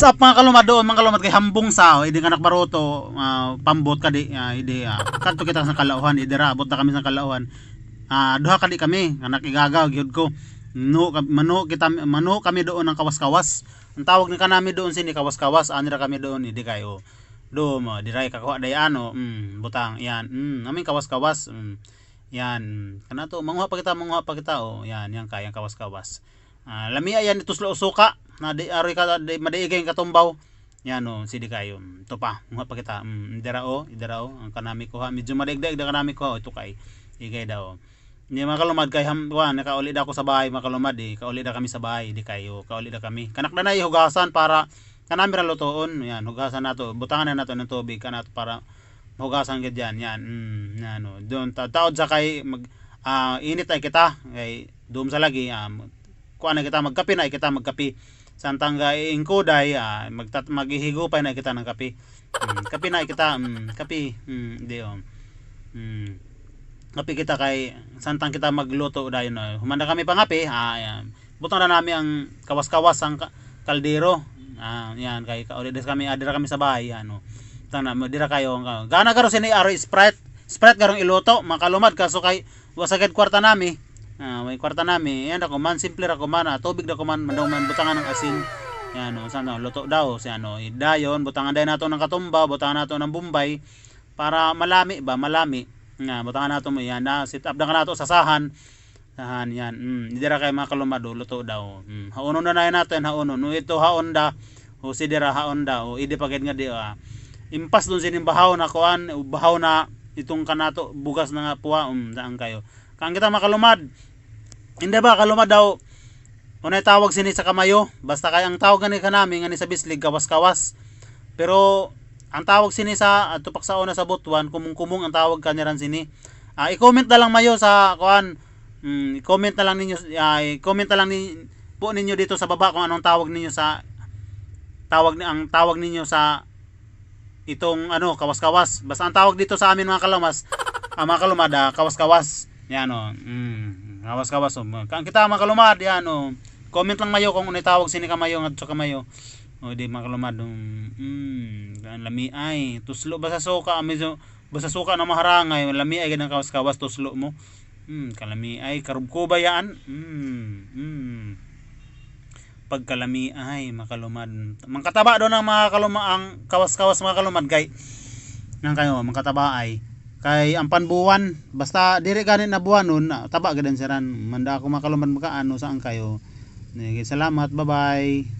What's up mga kalumad doon, mga kalumad kay hambong sa, hindi ka nakbaroto, ah, pambot ka di, ah, hindi, uh, kanto kita sa kalauhan, hindi ra, abot na kami sa kalauhan. Ah, duha ka di kami, anak igagaw, gyud ko. No, mano kita mano kami doon ng kawas-kawas. Ang tawag ni kanami doon sini kawas-kawas, ani ra kami doon, hindi kayo. Do mo, di ra kakuha day ano, mm, butang, yan. Mm, amin kawas-kawas. Mm, yan. Kana to, manguha pa kita, manguha pa kita, oh. Yan, yan kayang kawas-kawas. Ah, lami ayan ituslo usuka na di ari ka di madaigay katumbaw. Yan o, sidi kayo. Ito pa, mga pa kita. Mm, idara o, idara o. Ang kanami ko ha. Medyo madigdag da kanami ko ha. Ito kay. Igay daw. Hindi makalumad kay ham wa nakauli da ako sa bahay makalumad eh. Kauli da kami sa bahay di kayo. Kauli da kami. Kanak na na hugasan para kanami ra lutoon. Yan, hugasan nato. Butangan na nato ng tubig kanat para hugasan gid yan. Yan. Mm, yan o. Doon ta taod sa kay mag ah, init ay kita kay doon sa lagi um, kuan na kita magkape na kita magkape. Santang ga ingkoday ah, magtat maghihigupay na kita ng kape. Mm, kape na kita mm, kape mm, di oh. mm, kape kita kay santang kita magluto dayon no. humanda kami pangape ah yan butang na namin ang kawas-kawas ang ka- kaldero. Ah yan kay kauli kami adira kami sa bahay ano tana mo dira kayo gana karo sini aro sprite sprite garong iluto makalumad kaso kay wasagad kwarta nami Ah, may kwarta nami. Yan ako man simple ra ko man. ah, Tubig na ko man mandaw man butangan ng asin. Yan no, sana luto daw si ano, dayon butangan day nato ng katumba, butangan nato ng bumbay para malami ba, malami. Nga, butangan nato mo yan na sit up na nato sa sahan. Sahan yan. Mm, dira kay mga kalumado luto daw. Mm, haunon na na natin haunon. No ito haon da. O si dira haon da. O idi pagid nga di ah. Impas dun sining bahaw na kuan, bahaw na itong kanato bugas na nga puwa um, saan kayo. Kang kita makalumad, hindi ba kalumad daw. Unay tawag sini sa kamayo. Basta kay ang tawag gani kanami ngani sa bislig kawas-kawas. Pero ang tawag sini sa at tupak sa una sa butuan kumung-kumung ang tawag kaniran sini. Ah, i-comment na lang mayo sa kuan mm, i-comment na lang ninyo ah, i-comment na lang ni po ninyo dito sa baba kung anong tawag ninyo sa tawag ang tawag ninyo sa itong ano kawas-kawas. Basta ang tawag dito sa amin mga kalamas ah, mga kalumad ah, kawas-kawas yan o. Mm, kawas-kawas o. Kang kita mga kalumad yan o. Comment lang mayo kung unay tawag sini kamayo ngadto kamayo o di mga kalumad um, mm, ang lami ay tuslo basta suka medyo basta suka na maharangay lami ay ganang kawas-kawas tuslo mo. Mm, kalami ay karubko ba yan. Mm, mm. Pagkalami ay makalumad mangkataba doon ang mga kaluma kawas-kawas mga kalumad kay nang kayo mangkataba ay kay ang panbuwan basta diri gani na buwan nun na- taba gadan siran. Manda ako makalumad makaano saan kayo. Salamat bye bye